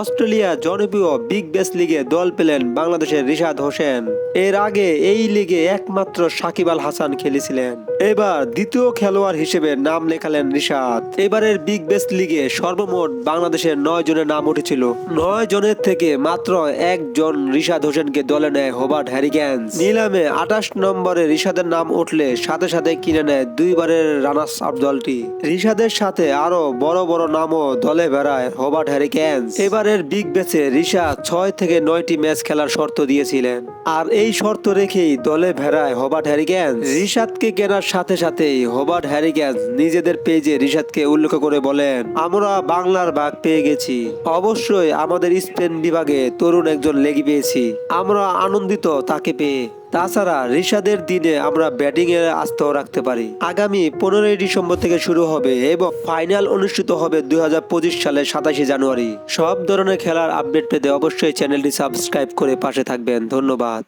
Australia জনপ্রিয় Big Bash লিগে দল পেলেন বাংলাদেশের রিশাদ হোসেন। এর আগে এই লিগে একমাত্র সাকিব আল হাসান খেলেছিলেন। এবার দ্বিতীয় খেলোয়াড় হিসেবে নাম লেখালেন রিশাদ। এবারের বিগ ব্যাশ লিগে সর্বমোট বাংলাদেশের নয় জনের নাম উঠেছিল। নয় জনের থেকে মাত্র একজন রিশাদ হোসেনকে দলে নেয় হোবার্ট হ্যারিকেন্স নিলামে আঠাশ নম্বরে রিশাদের নাম উঠলে সাথে সাথে কিনে নেয় দুইবারের রানার্স আপ দলটি। রিশাদের সাথে আরও বড় বড় নামও দলে বেড়ায় হোবার্ট হ্যারিকেন্স এবারের বিগ ব্যাচে রিশাদ ছয় থেকে নয়টি ম্যাচ খেলার শর্ত দিয়েছিলেন। আর এই শর্ত রেখেই দলে ভেড়ায় হোবার্ট হ্যারিকেন্স। রিশাদকে কেনার সাথে সাথেই হোবার্ট হ্যারিকেন্স নিজেদের পেজে রিশাদকে উল্লেখ করে বলেন, আমরা বাংলার ভাগ পেয়ে গেছি। অবশ্যই আমাদের স্পেন বিভাগে তরুণ একজন লেগে পেয়েছি। আমরা আনন্দিত তাকে পেয়ে। তাছাড়া রিশাদের দিনে আমরা ব্যাটিং এর আস্থাও রাখতে পারি। আগামী পনেরোই ডিসেম্বর থেকে শুরু হবে এবং ফাইনাল অনুষ্ঠিত হবে দু হাজার পঁচিশ সালের সাতাশে জানুয়ারি। সব ধরনের খেলার আপডেট পেতে অবশ্যই চ্যানেলটি সাবস্ক্রাইব করে পাশে থাকবেন। ধন্যবাদ।